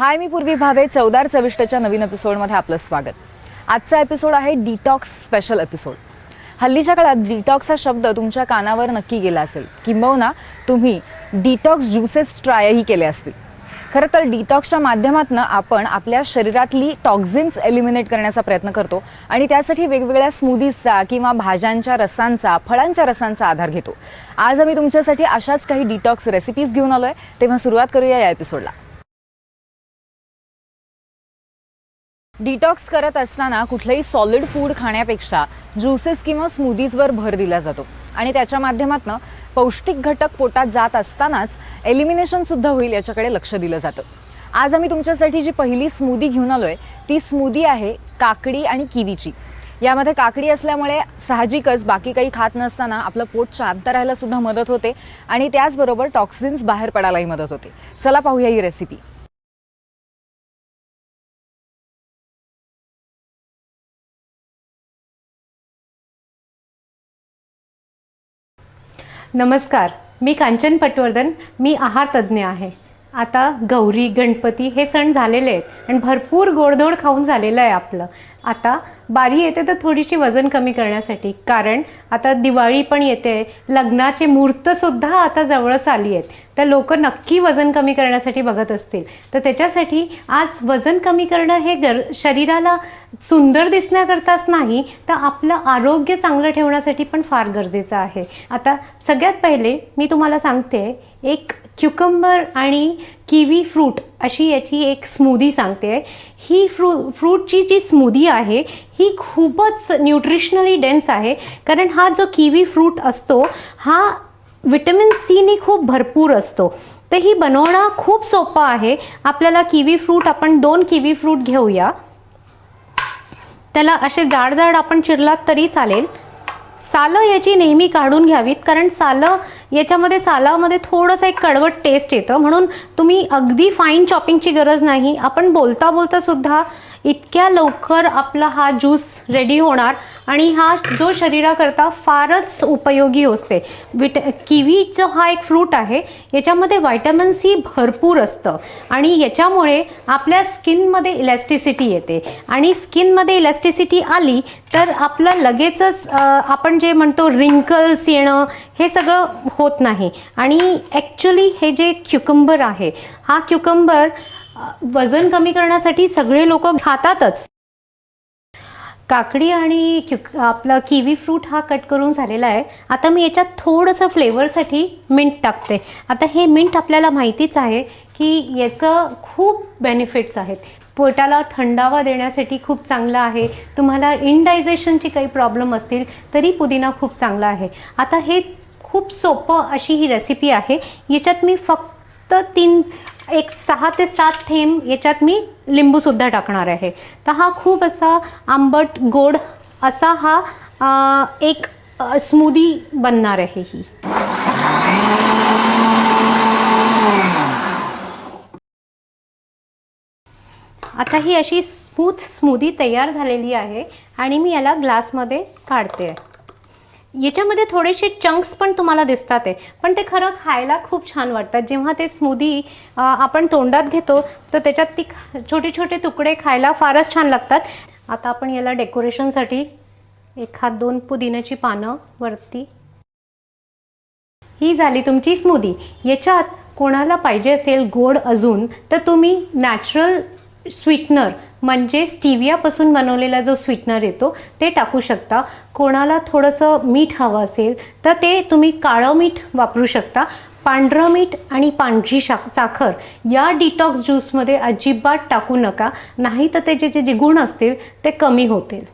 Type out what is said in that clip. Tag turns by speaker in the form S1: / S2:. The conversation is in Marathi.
S1: हाय मी पूर्वी भावे चौदार चविष्टच्या नवीन एपिसोडमध्ये आपलं स्वागत. आजचा एपिसोड आहे डिटॉक्स स्पेशल एपिसोड हल्लीच्या काळात डिटॉक्स हा शब्द तुमच्या कानावर नक्की गेला असेल किंबहुना तुम्ही डिटॉक्स ज्युसेस ट्रायही केले असतील. खरं तर डिटॉक्सच्या माध्यमातून आपण आपल्या शरीरातली टॉक्झिन्स एलिमिनेट करण्याचा प्रयत्न करतो आणि त्यासाठी वेगवेगळ्या स्मूदीजचा किंवा भाज्यांच्या रसांचा फळांच्या रसांचा आधार घेतो. आज आम्ही तुमच्यासाठी अशाच काही डिटॉक्स रेसिपीज घेऊन आलो आहे तेव्हा सुरुवात करूया या एपिसोडला डिटॉक्स करत असताना कुठलंही सॉलिड फूड खाण्यापेक्षा ज्युसेस किंवा स्मूदीजवर भर दिला जातो. आणि त्याच्या माध्यमातून पौष्टिक घटक पोटात जात असतानाच एलिमिनेशन सुद्धा होईल याच्याकडे लक्ष दिलं जातं. आज आम्ही तुमच्यासाठी जी पहिली स्मूदी घेऊन आलोय ती स्मूदी आहे काकडी आणि किवीची. यामध्ये काकडी असल्यामुळे साहजिकच बाकी काही खात नसताना आपलं पोट शांत राहायला सुद्धा मदत होते आणि त्याचबरोबर टॉक्सिन्स बाहेर पडायलाही मदत होते. चला पाहूया ही रेसिपी
S2: नमस्कार मी कांचन पटवर्धन मी आहार तज्ज्ञ आहे. आता गौरी गणपती हे सण झालेले आहेत आणि भरपूर गोडधोड खाऊन झालेलं आहे आपलं. आता बारी येते तर थोडीशी वजन कमी करण्यासाठी कारण आता दिवाळी पण येते लग्नाचे मुहूर्तसुद्धा आता जवळच आली आहेत. तर लोक नक्की वजन कमी करण्यासाठी बघत असतील. तर त्याच्यासाठी आज वजन कमी करणं हे गर शरीराला सुंदर दिसण्याकरताच नाही तर आपलं आरोग्य चांगलं ठेवण्यासाठी पण फार गरजेचं आहे. आता सगळ्यात पहिले मी तुम्हाला सांगते एक क्युकंबर आणि किवी फ्रूट अशी याची एक स्मूदी सांगते. आहे ही फ्रू फ्रूटची जी स्मूदी आहे ही खूपच न्यूट्रिशनली डेन्स आहे. कारण हा जो किवी फ्रूट असतो हा विटॅमिन सीने खूप भरपूर असतो. तर ही बनवणं खूप सोपं आहे. आपल्याला किवी फ्रूट आपण दोन किवी फ्रूट घेऊया. त्याला असे जाड जाड आपण चिरलात तरी चालेल. सालं याची नेहमी काढून घ्यावीत कारण सालं याच्यामध्ये सालामध्ये थोडंसं एक कडवट टेस्ट येतं. म्हणून तुम्ही अगदी फाईन चॉपिंगची गरज नाही. आपण बोलता बोलता सुद्धा इतक्या लवकर आपला हा ज्यूस रेडी होणार आणि हा जो शरीराकरता फारच उपयोगी असते. विट किवीचं हा एक फ्रूट आहे याच्यामध्ये व्हायटमिन सी भरपूर असतं. आणि याच्यामुळे आपल्या स्किनमध्ये इलॅस्टिसिटी येते. आणि स्किनमध्ये इलॅस्टिसिटी आली तर आपलं लगेचच आपण जे म्हणतो रिंकल्स येणं हे सगळं होत नाही. आणि ॲक्च्युली हे जे क्युकंबर आहे हा क्युकंबर वजन कमी करण्यासाठी सगळे लोक खातातच. काकडी आणि क्यु आपलं किवी फ्रूट हा कट करून झालेला आहे. आता मी याच्यात थोडंसं फ्लेवरसाठी मिंट टाकते. आता हे मिंट आपल्याला माहितीच आहे की याचं खूप बेनिफिट्स आहेत. पोटाला थंडावा देण्यासाठी खूप चांगलं आहे. तुम्हाला इनडायजेशनची काही प्रॉब्लेम असतील तरी पुदिना खूप चांगला आहे. आता हे खूप सोपं अशी ही रेसिपी आहे. याच्यात मी फक्त तीन एक सहा ते सात थेंब याच्यात मी लिंबूसुद्धा टाकणार आहे. तर हा खूप असा आंबट गोड असा हा एक स्मूदी बनणार आहे ही. आता ही अशी स्मूथ स्मूदी तयार झालेली आहे आणि मी याला ग्लासमध्ये काढते. आहे याच्यामध्ये थोडेसे चंक्स पण तुम्हाला दिसतात आहे. पण ते खरं खायला खूप छान वाटतात. जेव्हा ते स्मूदी आपण तोंडात घेतो तर त्याच्यात ती छोटे छोटे तुकडे खायला फारच छान लागतात. आता आपण याला डेकोरेशनसाठी एखाद दोन पुदिन्याची पानं वरती. ही झाली तुमची स्मूदी याच्यात कोणाला पाहिजे असेल गोड अजून तर तुम्ही नॅचरल स्वीटनर म्हणजे स्टिवियापासून बनवलेला जो स्वीटनर येतो ते टाकू शकता. कोणाला थोडंसं मीठ हवं असेल तर ते तुम्ही काळं मीठ वापरू शकता. पांढरं मीठ आणि पांढरी शा साखर या डिटॉक्स ज्यूसमध्ये अजिबात टाकू नका. नाही तर त्याचे जे जे गुण असतील ते कमी होतील.